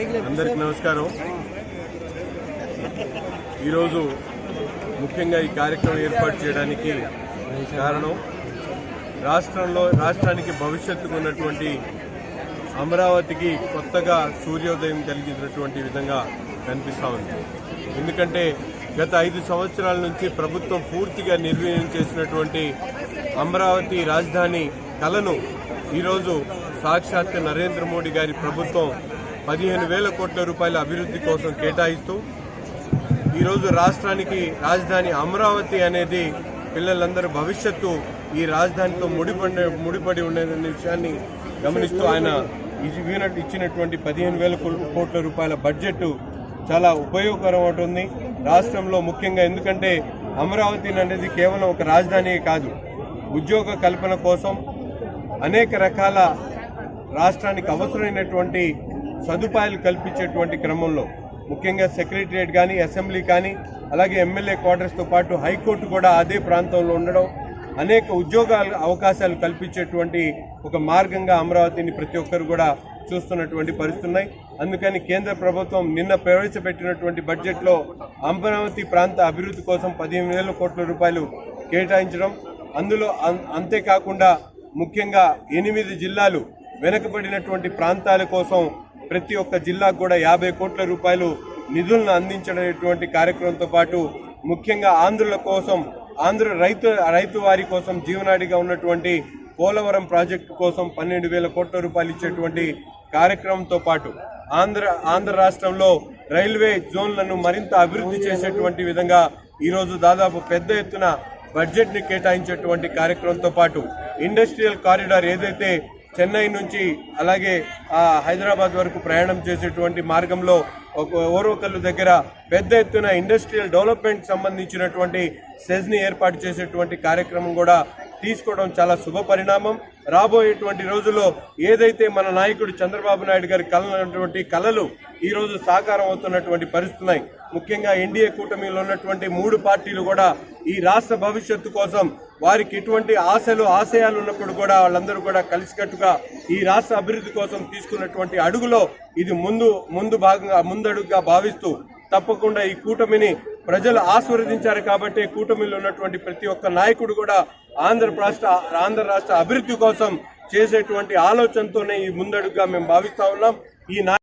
అందరికి నమస్కారం. ఈరోజు ముఖ్యంగా ఈ కార్యక్రమం ఏర్పాటు చేయడానికి కారణం రాష్ట్రంలో రాష్ట్రానికి భవిష్యత్తుకు ఉన్నటువంటి అమరావతికి కొత్తగా సూర్యోదయం కలిగినటువంటి విధంగా కనిపిస్తూ ఉంది. ఎందుకంటే గత ఐదు సంవత్సరాల నుంచి ప్రభుత్వం పూర్తిగా నిర్వీర్యం చేసినటువంటి అమరావతి రాజధాని కలను ఈరోజు సాక్షాత్ నరేంద్ర మోడీ గారి ప్రభుత్వం పదిహేను వేల కోట్ల రూపాయల అభివృద్ధి కోసం కేటాయిస్తూ ఈరోజు రాష్ట్రానికి రాజధాని అమరావతి అనేది పిల్లలందరూ భవిష్యత్తు ఈ రాజధానితో ముడిపడి ముడిపడి ఉండేదనే విషయాన్ని గమనిస్తూ ఆయన ఇచ్చి- ఇచ్చినటువంటి పదిహేను వేల కోట్ల రూపాయల బడ్జెట్ చాలా ఉపయోగకరం అవుతుంది రాష్ట్రంలో ముఖ్యంగా ఎందుకంటే అమరావతి అనేది కేవలం ఒక రాజధాని కాదు. ఉద్యోగ కల్పన కోసం అనేక రకాల రాష్ట్రానికి అవసరమైనటువంటి సదుపాయాలు కల్పించేటువంటి క్రమంలో ముఖ్యంగా సెక్రటరియట్ కానీ అసెంబ్లీ కానీ అలాగే ఎమ్మెల్యే క్వార్టర్స్తో పాటు హైకోర్టు కూడా అదే ప్రాంతంలో ఉండడం అనేక ఉద్యోగాలు అవకాశాలు కల్పించేటువంటి ఒక మార్గంగా అమరావతిని ప్రతి ఒక్కరు కూడా చూస్తున్నటువంటి పరిస్థితున్నాయి అందుకని కేంద్ర ప్రభుత్వం నిన్న ప్రవేశపెట్టినటువంటి బడ్జెట్లో అమరావతి ప్రాంత అభివృద్ధి కోసం పదిహేను వేల కోట్ల రూపాయలు కేటాయించడం అందులో అం- అంతేకాకుండా ముఖ్యంగా ఎనిమిది జిల్లాలు వెనుకబడినటువంటి ప్రాంతాల కోసం ప్రతి ఒక్క జిల్లాకు కూడా యాభై కోట్ల రూపాయలు నిధులను అందించడటువంటి కార్యక్రమంతో పాటు ముఖ్యంగా ఆంధ్రుల కోసం ఆంధ్ర రైతు రైతు వారి కోసం జీవనాడిగా ఉన్నటువంటి పోలవరం ప్రాజెక్టు కోసం పన్నెండు వేల కోట్ల రూపాయలు ఇచ్చేటువంటి కార్యక్రమంతో పాటు ఆంధ్ర ఆంధ్ర రాష్ట్రంలో రైల్వే జోన్లను మరింత అభివృద్ధి చేసేటువంటి విధంగా ఈరోజు దాదాపు పెద్ద ఎత్తున బడ్జెట్ని కేటాయించేటువంటి కార్యక్రమంతో పాటు ఇండస్ట్రియల్ కారిడార్ ఏదైతే చెన్నై నుంచి అలాగే హైదరాబాద్ వరకు ప్రయాణం చేసేటువంటి మార్గంలో ఒక ఓరోకల్లు దగ్గర పెద్ద ఎత్తున ఇండస్ట్రియల్ డెవలప్మెంట్ సంబంధించినటువంటి సెజ్ని ఏర్పాటు చేసేటువంటి కార్యక్రమం కూడా తీసుకోవడం చాలా శుభ పరిణామం. రాబోయేటువంటి రోజుల్లో ఏదైతే మన నాయకుడు చంద్రబాబు నాయుడు గారి కలనటువంటి కళలు ఈ రోజు సాకారం అవుతున్నటువంటి పరిస్థితున్నాయి ముఖ్యంగా ఎన్డీఏ కూటమిలో ఉన్నటువంటి మూడు పార్టీలు కూడా ఈ రాష్ట్ర భవిష్యత్తు కోసం వారికి ఎటువంటి ఆశలు ఆశయాలు ఉన్నప్పుడు కూడా వాళ్ళందరూ కూడా కలిసికట్టుగా ఈ రాష్ట్ర అభివృద్ధి కోసం తీసుకున్నటువంటి అడుగులో ఇది ముందు ముందు భాగంగా ముందడుగుగా భావిస్తూ తప్పకుండా ఈ కూటమిని ప్రజలు ఆశీర్వదించారు కాబట్టి కూటమిలో ఉన్నటువంటి ప్రతి ఒక్క నాయకుడు కూడా ఆంధ్ర రాష్ట్ర ఆంధ్ర రాష్ట్ర అభివృద్ధి కోసం చేసేటువంటి ఆలోచనతోనే ఈ ముందడుగుగా మేము భావిస్తా ఉన్నాం. ఈ